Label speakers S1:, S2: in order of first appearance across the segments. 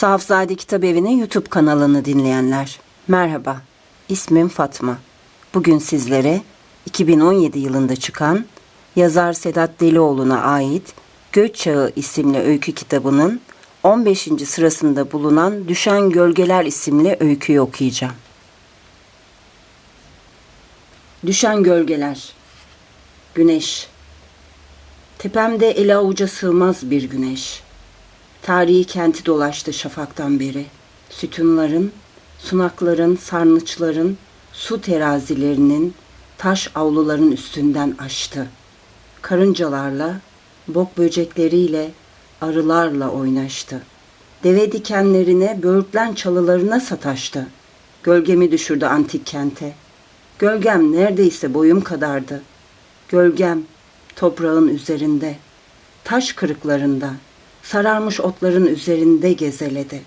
S1: Safzade Kitabevi'nin YouTube kanalını dinleyenler. Merhaba, ismim Fatma. Bugün sizlere 2017 yılında çıkan yazar Sedat Delioğlu'na ait Göç Çağı isimli öykü kitabının 15. sırasında bulunan Düşen Gölgeler isimli öyküyü okuyacağım. Düşen Gölgeler Güneş Tepemde ele avuca sığmaz bir güneş. Tarihi kenti dolaştı şafaktan beri. Sütunların, sunakların, sarnıçların, su terazilerinin, taş avluların üstünden aştı. Karıncalarla, bok böcekleriyle, arılarla oynaştı. Deve dikenlerine, böğürtlen çalılarına sataştı. Gölgemi düşürdü antik kente. Gölgem neredeyse boyum kadardı. Gölgem toprağın üzerinde, taş kırıklarında, sararmış otların üzerinde gezeledi.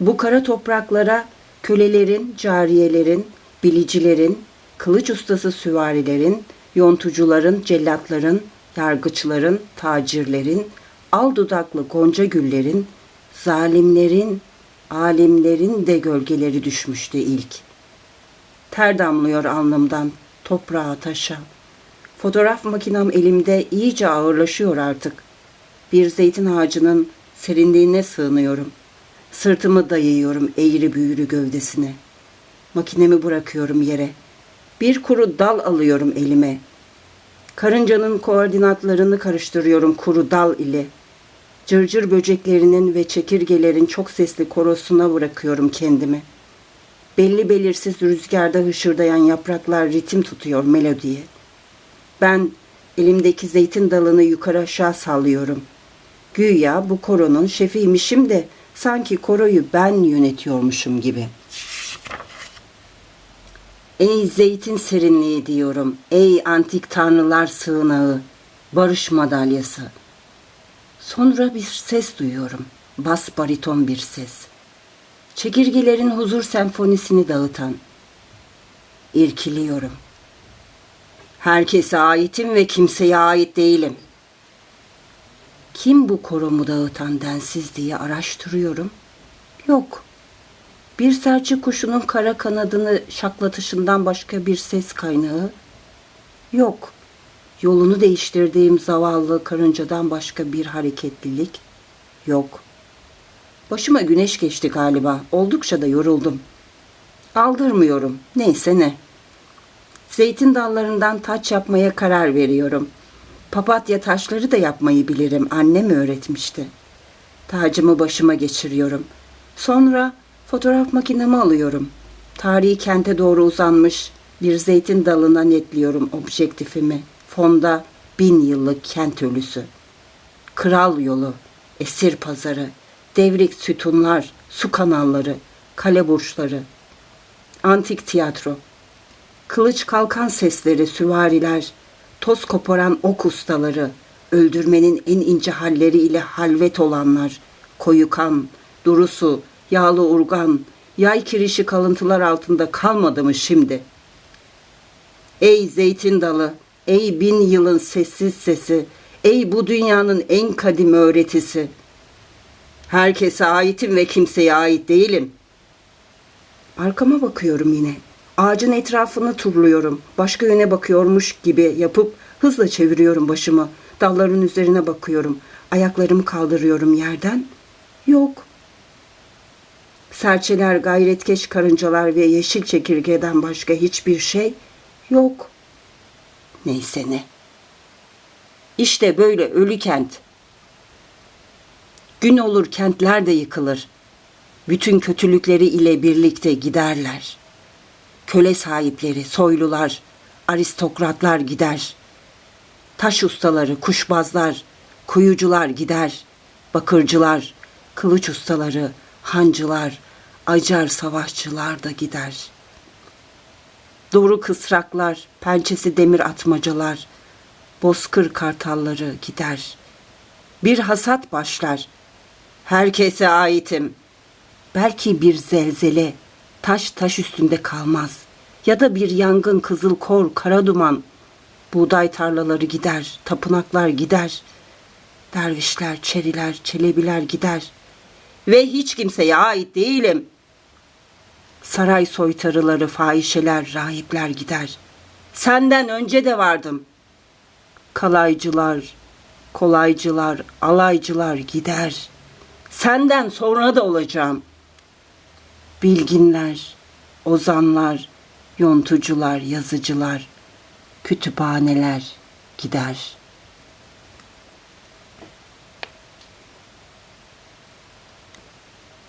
S1: Bu kara topraklara kölelerin, cariyelerin, bilicilerin, kılıç ustası süvarilerin, yontucuların, cellatların, yargıçların, tacirlerin, al dudaklı gonca güllerin, zalimlerin, alimlerin de gölgeleri düşmüştü ilk. Ter damlıyor alnımdan, toprağa, taşa. Fotoğraf makinem elimde iyice ağırlaşıyor artık. Bir zeytin ağacının serinliğine sığınıyorum. Sırtımı dayıyorum eğri büğrü gövdesine. Makinemi bırakıyorum yere. Bir kuru dal alıyorum elime. Karıncanın koordinatlarını karıştırıyorum kuru dal ile. Cırcır böceklerinin ve çekirgelerin çok sesli korosuna bırakıyorum kendimi. Belli belirsiz rüzgarda hışırdayan yapraklar ritim tutuyor melodiye. Ben elimdeki zeytin dalını yukarı aşağı sallıyorum. Güya bu koronun şefiymişim de sanki koroyu ben yönetiyormuşum gibi. Ey zeytin serinliği diyorum, ey antik tanrılar sığınağı, barış madalyası. Sonra bir ses duyuyorum, bas bariton bir ses. Çekirgelerin huzur senfonisini dağıtan. İrkiliyorum. Herkese aitim ve kimseye ait değilim. Kim bu koromu dağıtan densiz diye araştırıyorum. Yok. Bir serçe kuşunun kara kanadını şaklatışından başka bir ses kaynağı yok. Yolunu değiştirdiğim zavallı karıncadan başka bir hareketlilik yok. Başıma güneş geçti galiba. Oldukça da yoruldum. Aldırmıyorum. Neyse ne. Zeytin dallarından taç yapmaya karar veriyorum. Papatya taşları da yapmayı bilirim. Annem öğretmişti. Tacımı başıma geçiriyorum. Sonra fotoğraf makinemi alıyorum. Tarihi kente doğru uzanmış bir zeytin dalına netliyorum objektifimi. Fonda bin yıllık kent ölüsü. Kral yolu, esir pazarı, devrik sütunlar, su kanalları, kale burçları, antik tiyatro, kılıç kalkan sesleri, süvariler, toz koparan ok ustaları, öldürmenin en ince halleri ile halvet olanlar, koyu kan, durusu, yağlı urgan, yay kirişi kalıntılar altında kalmadı mı şimdi? Ey zeytin dalı, ey bin yılın sessiz sesi, ey bu dünyanın en kadim öğretisi. Herkese aitim ve kimseye ait değilim. Arkama bakıyorum yine. Ağacın etrafını turluyorum. Başka yöne bakıyormuş gibi yapıp hızla çeviriyorum başımı. Dalların üzerine bakıyorum. Ayaklarımı kaldırıyorum yerden. Yok. Serçeler, gayretkeş karıncalar ve yeşil çekirgeden başka hiçbir şey yok. Neyse ne. İşte böyle ölü kent. Gün olur kentler de yıkılır. Bütün kötülükleri ile birlikte giderler.'' Köle sahipleri, soylular, aristokratlar gider. Taş ustaları, kuşbazlar, kuyucular gider. Bakırcılar, kılıç ustaları, hancılar, acar savaşçılar da gider. Doğru kısraklar, pençesi demir atmacalar, bozkır kartalları gider. Bir hasat başlar. Herkese aitim. Belki bir zelzele, taş taş üstünde kalmaz. Ya da bir yangın kızıl kor, kara duman. Buğday tarlaları gider, tapınaklar gider. Dervişler, çeriler, çelebiler gider. Ve hiç kimseye ait değilim. Saray soytarıları, fahişeler, rahipler gider. Senden önce de vardım. Kalaycılar, kolaycılar, alaycılar gider. Senden sonra da olacağım. Bilginler, ozanlar, yontucular, yazıcılar, kütüphaneler gider.